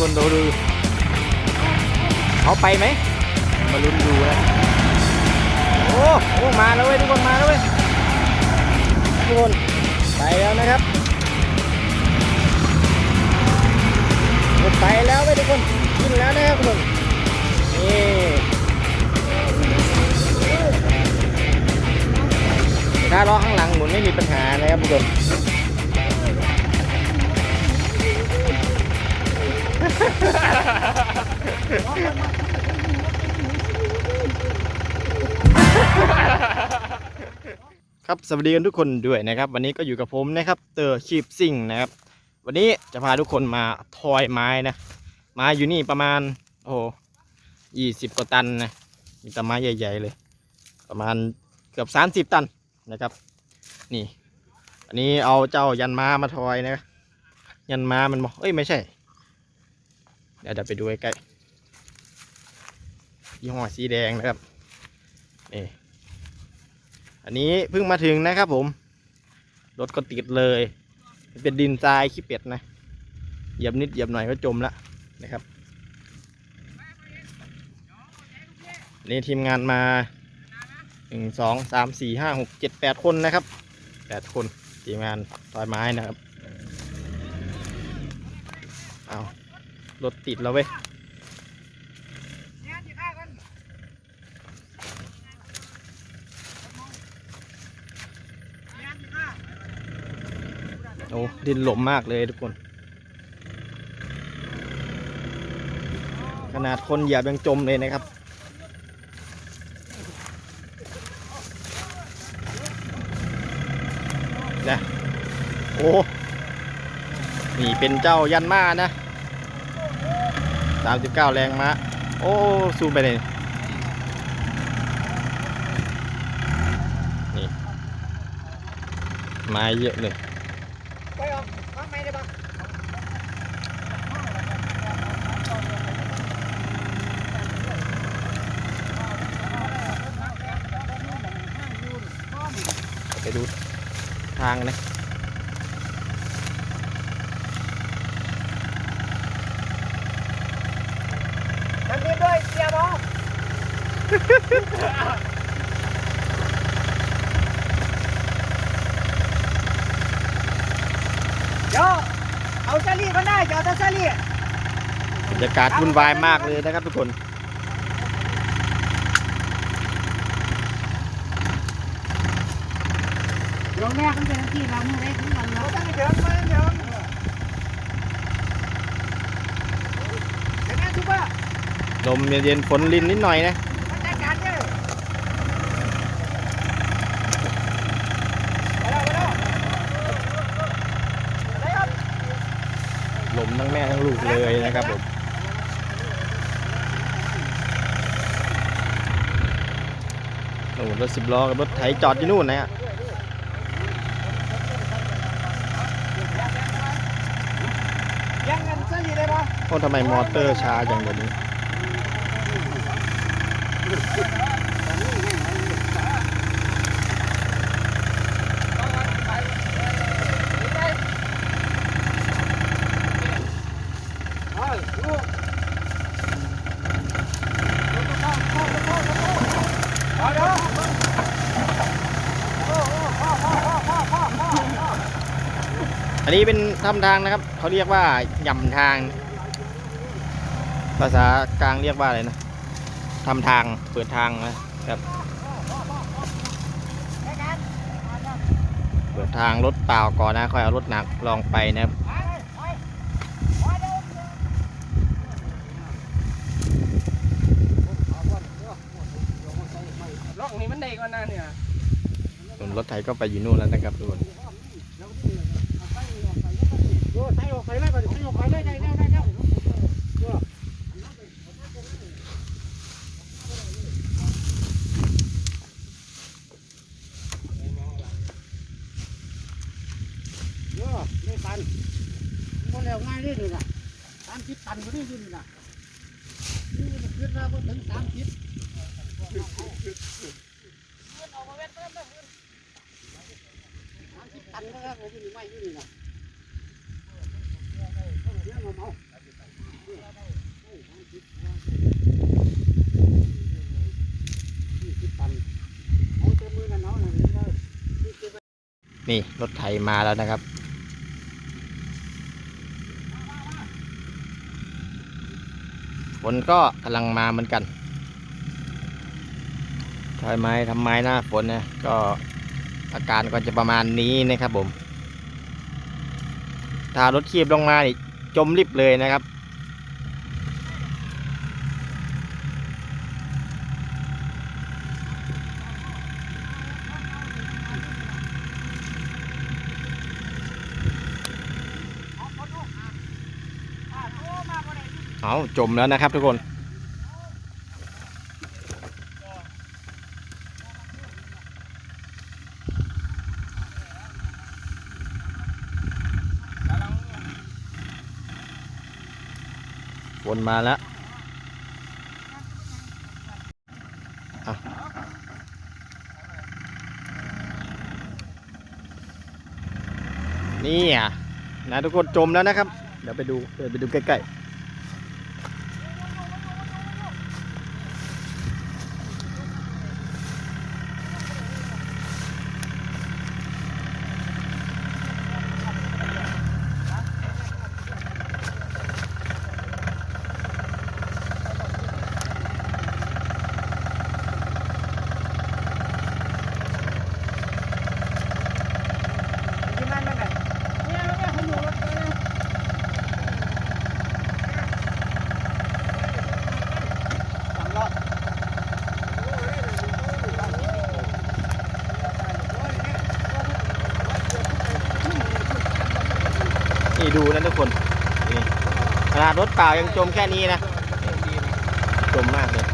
คนดูดูเขาไปไหม มาลุ้นดูนะ โอ้โอ้มาแล้วเว้ยทุกคนมาแล้วเว้ยทุกคนไปแล้วนะครับไปแล้วเว้ยทุกคนขึ้นแล้วนะครับทุกคนนี่ถ้าล้อข้างหลังหมุนไม่มีปัญหานะครับทุกคน ครับสวัสดีกันทุกคนด้วยนะครับ วันนี้ก็อยู่กับผมนะครับเตอร์ชีพซิ่งนะครับ วันนี้จะพาทุกคนมาทอยไม้นะไม้อยู่นี่ประมาณโอ้ยี่สิบกว่าตันนะมีแต่ไม้ใหญ่ ๆเลย ประมาณเกือบสามสิบตันนะครับ นี่ อันนี้เอาเจ้ายันม้ามาทอยนะยันม้ามันบอกเอ้ยไม่ใช่ เดี๋ยวเดี๋ยวไปดูใกล้ๆยี่ห้อสีแดงนะครับนี่อันนี้เพิ่งมาถึงนะครับผม รถก็ติดเลย เป็นดินทรายขี้เป็ดนะเหยียบนิดเหยียบหน่อยก็จมละนะครับนี่ทีมงานมาหนึ่งสองสามสี่ห้าหกเจ็ดแปดคนนะครับแปดคนทีมงานตอยไม้นะครับเอา รถติดแล้วเว้ยโอ้ดินหลมมากเลยทุกคน ขนาดคนเหยียบยังจมเลยนะครับนะโอ้ นี่เป็นเจ้ายันมานะ 39 แรงม้าโอ้ซูมไปเลยนี่ไม้เยอะเลยไปออกฟังไม่ได้ปะไปดูทางนะ ทำดีด้วยเสียบอเดี๋ยวเอาซาลี่ก็ได้เดี๋ยวเอาซาลี่ บ รรยากาศวุ่นวายมากเลยนะครับทุกคนลงแรกมันเป็นที่เราไม่ได้ทั้งวันเราแล้วต้องเดินมาเดินเดี๋ยวนะทุกบ้าลมเย็นๆฝนลินนิดหน่อยนะลมทั้งแม่ทั้งลูกเลยนะครับผม โอ้รถสิบล้อกับรถไถจอดอยู่นู่นนะฮะยังเงินซาลี่ได้ปะโอ้ทำไมมอเตอร์ช้าอย่างเดี๋ยวนี้ เอาเด้อ อันนี้เป็นทำทางนะครับ เขาเรียกว่าย่ำทาง ภาษากลางเรียกว่าอะไรนะทำทางเปิดทางนะครับเปิดทางรถเปล่าก่อนนะค่อยเอารถหนักลองไปนะครับล่องนี่มันได้กว่านั้นเนี่ยส่วนรถไถก็ไปอยู่นู่นแล้วนะครับทุกคน นี่อยู่นน่ะนี่นขึ้นมาถึงสามสิบไม่ยนี่ รถไถมาแล้วนะครับ ฝนก็กำลังมาเหมือนกันทำไม้ทำไม้หน้าฝนนะก็อาการก็จะประมาณนี้นะครับผม ถ้ารถคีบลงมาจมริบเลยนะครับ เอาจมแล้วนะครับทุกคนฝนมาแล้วนี่อะนะทุกคนจมแล้วนะครับ เดี๋ยวไปดูเดี๋ยวไปดูใกล้ๆ ที่มันมันแบบ เนี่ยแล้วเนี่ยเขาอยู่รถไปเลย สำรอด นี่ ดูนะทุกคนนี่ขนาดรถเปล่ายังจมแค่นี้นะจมมากเลย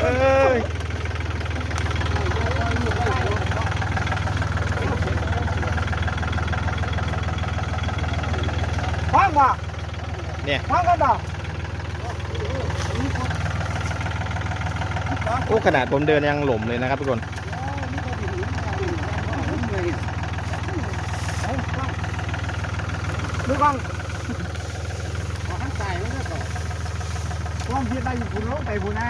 เอ้ยพร้อมบ่เนี่ยพร้อมกันบ่ โอ้ขนาดผมเดินยังหล่มเลยนะครับทุกคนดูกล้องขอทั้งสายแล้วก็กล้องเพียรได้อยู่คุณลงไปคุณนะ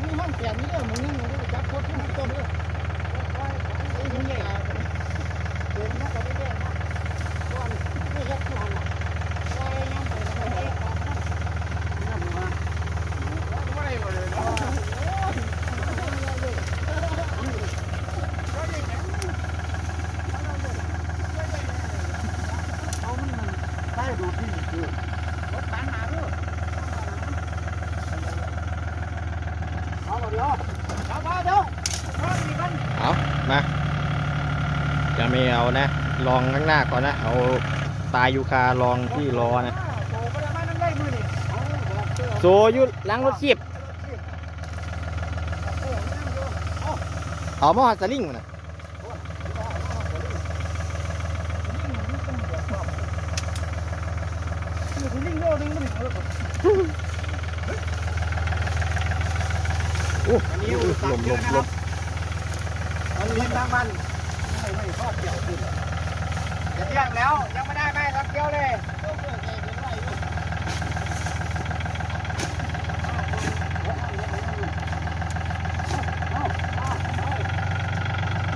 นี่ห้องเปลี่ยนนี่เด้อมึงยังมึงได้จับรถทุกต้นเลยไอ้นี่เนี่ยเดินมาก็ไม่ได้นะก่อนไม่เฮ็ดก่อนอะไปยังไปแล้วไปก่อนนะนั่นมาไม่ได้เลย เอามันได้ดูที่คือ รถตันหาเด้อ เอาเดี๋ยวเอามาเดี๋ยวเอาอีกกัน เอามา จะไม่เอานะ ลองข้างหน้าก่อนนะ เอาตายยูคาลองที่ล้อนะโตก็ได้มานั่งได้มือนี่เอาบอกเด้อโซอยุล้างรถคีบเอามาหัดสลิงมานะคือคุณลิงโลนึงมันถึงแล้วโอ้หลมหลมหลมมันเลี้ยงทางมันไม่ไม่ ทอดเดี่ยวขึ้นจะเที่ยงแล้วยังไม่ได้ไหมรับเดียวเลยเออเออเออเป็นไรอยู่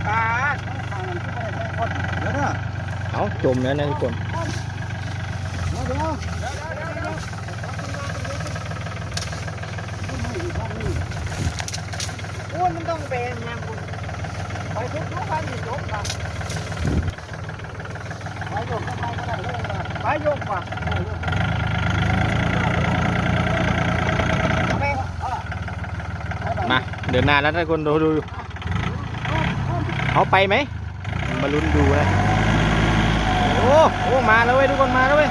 ปาเอาจมแล้วนะทุกคนอ้วนมันต้องเป็นแมงคุณ ไปทุกทุกพันอยู่จบค่ะไปโยกเข้าไปก็ได้เลยนะไปยกว่ะมาเดินหน้าแล้วทุกคนดูดูเขาไปไหมมาลุ้นดูนะโอ้โอ้มาแล้วเว้ยทุกคนมาแล้วเว้ย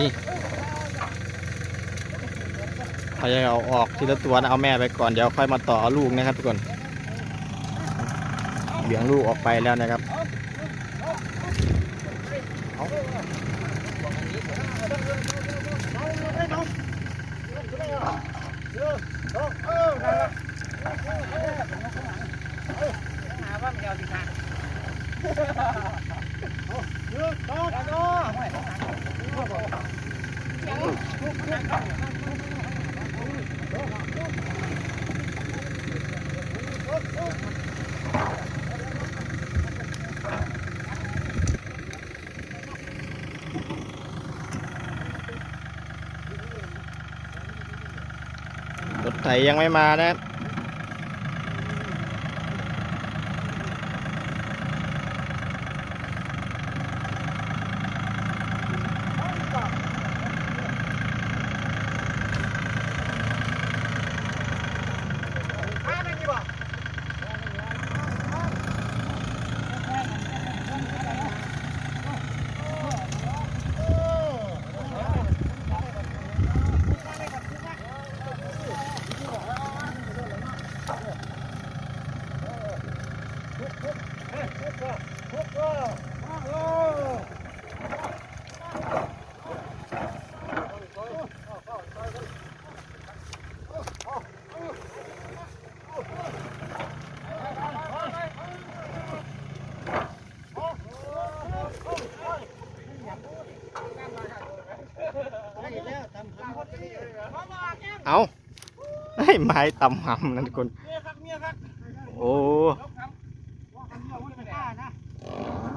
นี่เขาจะเอาออกทีละตัวนะเอาแม่ไปก่อนเดี๋ยวค่อยมาต่อลูกนะครับทุกคนเบี่ยงลูกออกไปแล้วนะครับ รถไถยังไม่มานะครับ เอาไอ้ไม้ตำหำนั่นทุกคน โอ้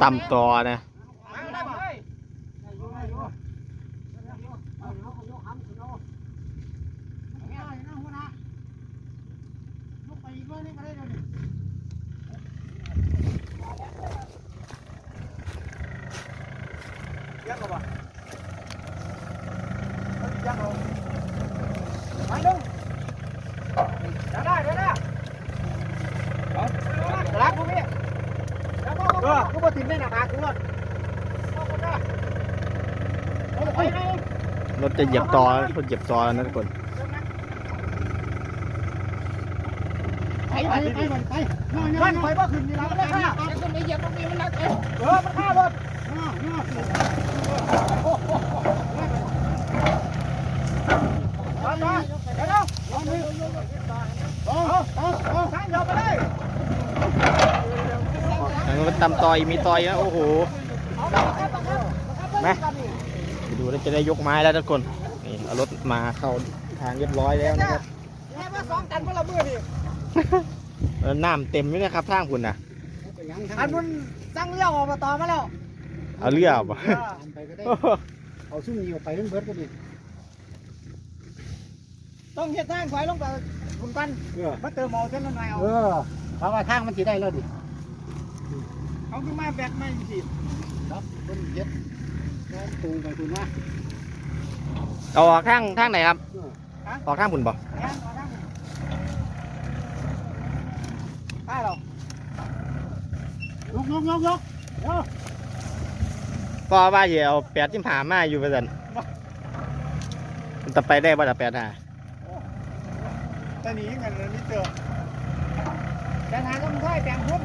ตำต่อนะ รักพวกนี้เออกูบ่ติดแม่นาคากูรถไปไป รถ จะเหยียบต่อรถเหยียบต่อนะทุกคนไปไปไปไปมันไปบ่ขึ้นนี่แล้วเลยค่ะไอ้คนนี้เหยียบตรงนี้มันนักเองเออมันฆ่ารถมามาเดี๋ยวลองนี่โอ้โอ้โอ้ข้างเดียวไปเลยแล้วก็ตำต่อยมีต่อยนะโอ้โหมา ไปดูแล้วจะได้ยกไม้แล้วทุกคนนี่เอารถมาเข้าทางเรียบร้อยแล้วนะครับแค่ว่าสองตันพละมือนี่เออน้ำเต็มอยู่นะครับทางคุณนะอันมันสั่งเลี้ยวออกมาต่อมาแล้วเอาเรือบ่ไปก็ได้เอาซุ่มนี้ออกไปเรื่องเบิร์ดก็ดีต้องเฮ็ดทางไฟลงไปคุณปั้นมาเติมหมอเส้นละหน่อยเอาเออเพราะว่าทางมันสิได้แล้วดิเขาคือมาแบกไม่สิครับคนเย็ด ก็ตูงไปคุณว่าเอาออกทางทางไหนครับ ออกทางคุณบ่แอนเอาทางไปเรายกยกยกยกเดี๋ยวพอว่าจะเอาแปดที่ผ่ามาอยู่ประสันมันจะไปได้บ่แต่แปดหาจะหนีกันเลยนี่เจอจะหาต้องค่อยแปลงพุ่ม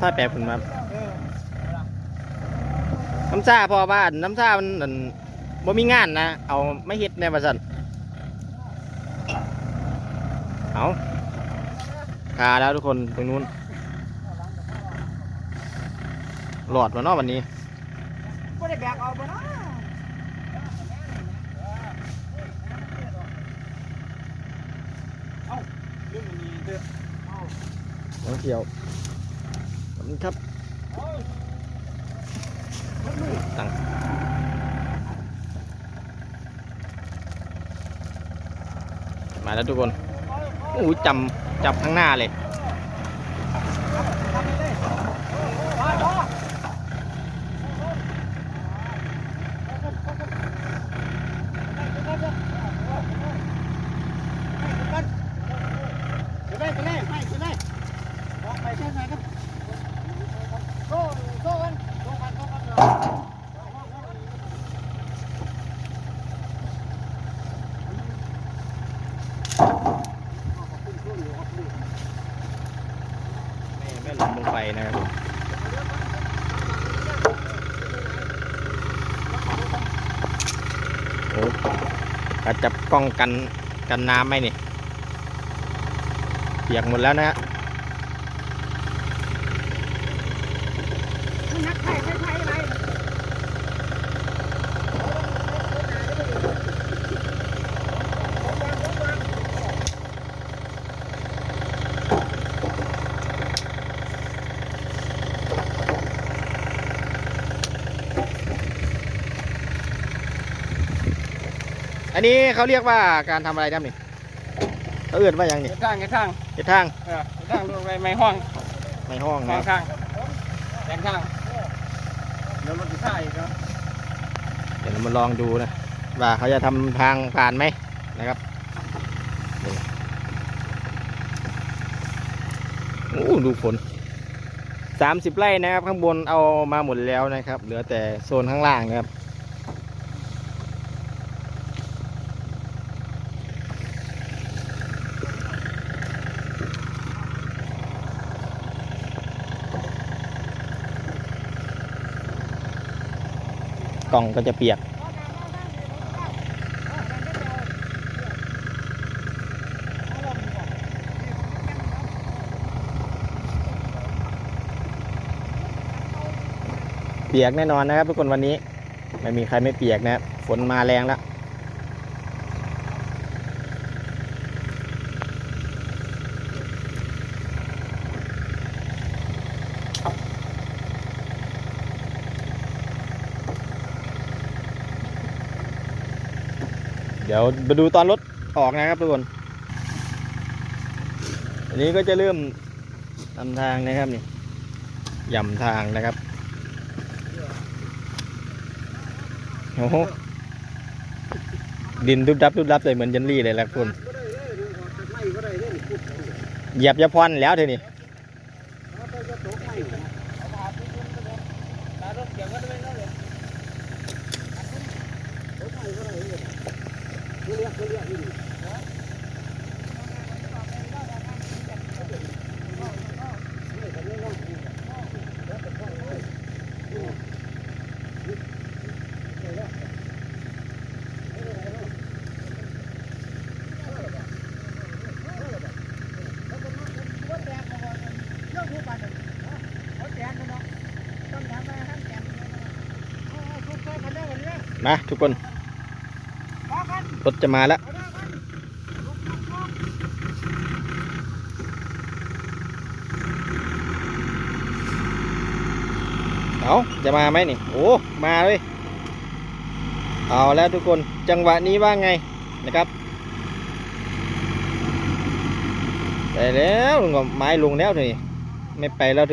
ถ้าแปดคุณมาเออ น้ำชาพอบ้านน้ำชามันบ่มีงานนะ เอาไม่เฮ็ดในประสันเอาคาแล้วทุกคนตรงนู้น หลอดมาเนาะวันนี้ไม่ได้แบกเอาไปนะน้องเที่ยวขอบคุณครับ ตังมาแล้วทุกคนโอ้ยจำจับข้างหน้าเลย ไปเลยไปเลยไปไปเลยออกไปเส้นไหนครับโซ่โซ่กันโซ่กันโซ่กัน นะครับผมโอ้กระจับกล้องกันกันน้ำไหมนี่เปียกหมดแล้วนะฮะ นักไข่ไข่ไข่อะไร อั นนี้เขาเรียกว่าการทำอะไรครับนี่เขาเอื่นว่าอย่างนี่เก็บข้างเก็บข้างเฮ็ดทางเออเก็บข้างลงไปไม่ห้องในห้องห้องนะข้างแดงข้างเดี๋ยวมันจะท่าอีกเนาะเดี๋ยวเรามาลองดูนะว่าเขาจะทำทางผ่านไหมนะครับนี่โอ้ดูฝนสามสิบไร่นะครับ ข้างบนเอามาหมดแล้วนะครับ เหลือแต่โซนข้างล่างนะครับ ล่องก็จะเปียก เปียกแน่นอนนะครับ ทุกคนวันนี้ ไม่มีใครไม่เปียกนะฝนมาแรงแล้ว ดี๋ยวมาดูตอนรถออกนะครับทุกคน อันนี้ก็จะเริ่มทำทางนะครับนี่ย่ำทางนะครับโอ้โหดินดุบดับดุบดับเลยเหมือนยันลี่เลยแหละคุณก็ได้เลยดูออกจากไม้ก็ได้เหยียบยาพรแล้วเธอนี่ เอาไปจะตกไม้นะ เอามาปุ๊บปุ๊บปุ๊บตารถเกี่ยวก็ได้แล้วเลย ตกไม้ก็ได้เลยเรียกเรียกนี่ มาทุกคนรถจะมาแล้วเอาจะมาไหมนี่โอ้มาเลยเอาแล้วทุกคนจังหวะนี้ว่าไงนะครับไปแล้วลุงก็ไม้ลงแล้วเถอะนี่ไม่ไปแล้วเถ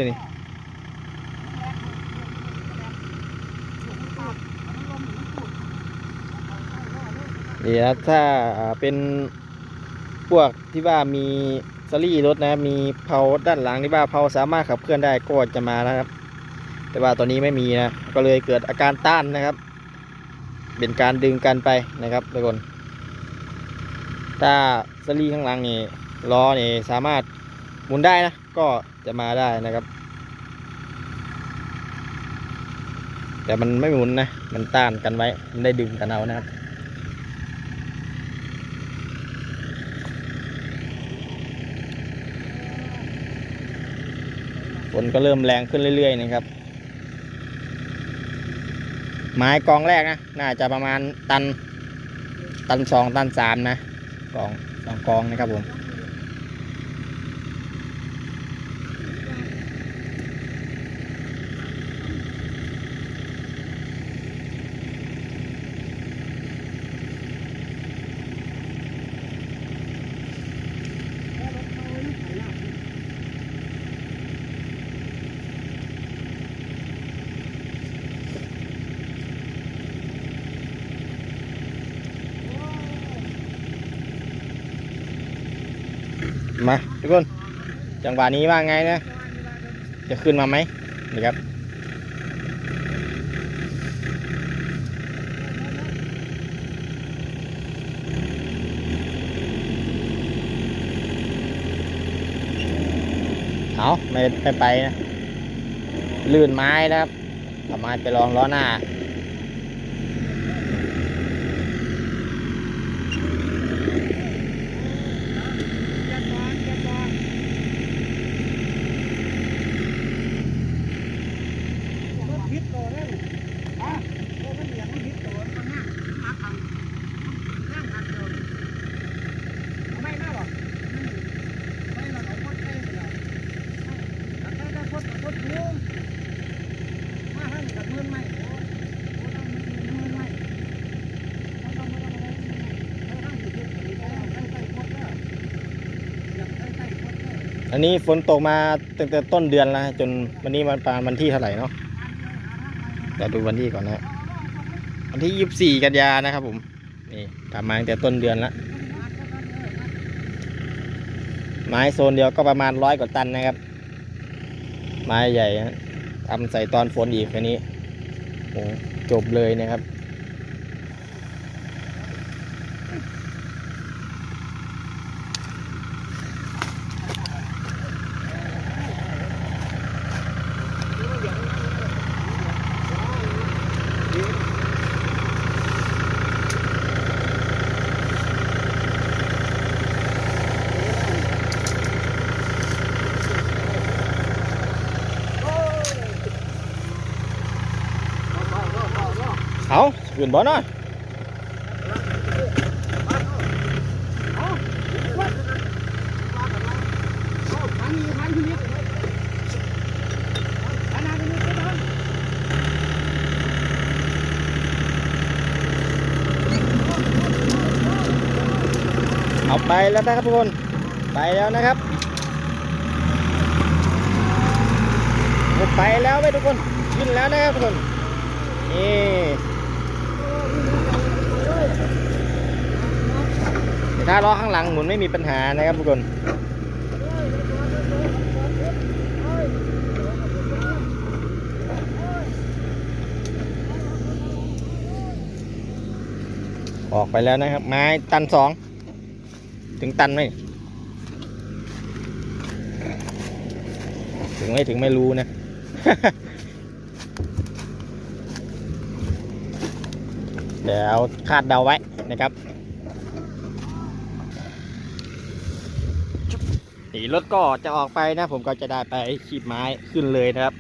นี่เดี๋ยวถ้าเป็นพวกที่ว่ามีสลี่รถนะมีเพลาด้านหลังที่ว่าเพลาสามารถขับเคลื่อนได้ก็จะมานะครับ แต่ว่าตอนนี้ไม่มีนะก็เลยเกิดอาการต้านนะครับ เป็นการดึงกันไปนะครับทุกคนถ้าสลีข้างหลังนี่ล้อนี่สามารถหมุนได้นะก็จะมาได้นะครับ แต่มันไม่หมุนนะมันต้านกันไว้มันได้ดึงกันเอานะครับ ฝนก็เริ่มแรงขึ้นเรื่อย ๆ นะครับ ไม้กองแรกนะ น่าจะประมาณตัน ตันสองตันสามนะ กองสองกองนะครับผม มาทุกคน จังหวะนี้ว่าไงนะ จะขึ้นมาไหมนี่ครับ เอาไม่ไม่ไปนะ ลื่นไม้นะครับเอาไมไปรองล้อหน้า แกนบอลแกนบอลรถพิษตัวได้เลยอะรถมันเหยียบมันพิษตัวมันนั่งมาขังนั่งขังเดียวเอาไม่มาหรอกไม่เราเอาพดไปเลยถ้าได้พดกับพดรู้มาให้กับมือไม่โอ้โหต้องมือไม่ต้องต้องมือไม่ต้องต้องอยู่ที่ไหนได้ใส่พดแล้วอยากได้ใส่พดแล้ว อันนี้ฝนตกมาตั้งแต่ต้นเดือนแล้วจนวันนี้มันประมาณวันที่เท่าไหร่เนาะเดี๋ยวดูวันที่ก่อนนะวันที่ยี่สิบสี่กันยานะครับผมนี่ทำมาตั้งแต่ต้นเดือนแล้วไม้โซนเดียวก็ประมาณร้อยกว่าตันนะครับ ไม้ใหญ่ฮะทำใส่ตอนฝนอีกอันนี้โอ้จบเลยนะครับ ขึ้นบ่เนาะเอาไปแล้วนะครับทุกคน ไปแล้วนะครับไปแล้วไหมทุกคน ขึ้นแล้วนะครับทุกคน นี่ ถ้าล้อข้างหลังหมุนไม่มีปัญหานะครับทุกคนออกไปแล้วนะครับ ไม้ตันสองถึงตันไหมถึงไม่ถึงไม่รู้นะ เดี๋ยวคาดเดาไว้นะครับ นี่รถก็จะออกไปนะ ผมก็จะได้ไปขีดไม้ขึ้นเลยนะครับ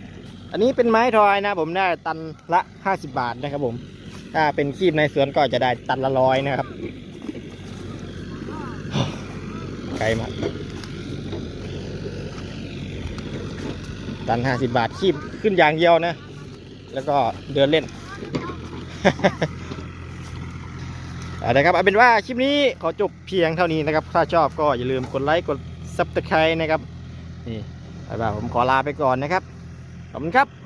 อันนี้เป็นไม้ทอยนะ ผมได้ตันละ 50 บาทนะครับ ผม ถ้าเป็นขีบในสวนก็จะได้ตันละร้อยนะครับไกลมากตัน 50 บาทขีบขึ้นอย่างเดียวนะ แล้วก็เดินเล่นเอาละครับเอาเป็นว่าคลิปนี้ขอจบเพียงเท่านี้นะครับ ถ้าชอบก็อย่าลืมกดไลค์กด ซับสไครต์นะครับนี่ไปบ่าผมขอลาไปก่อนนะครับขอบคุณครับ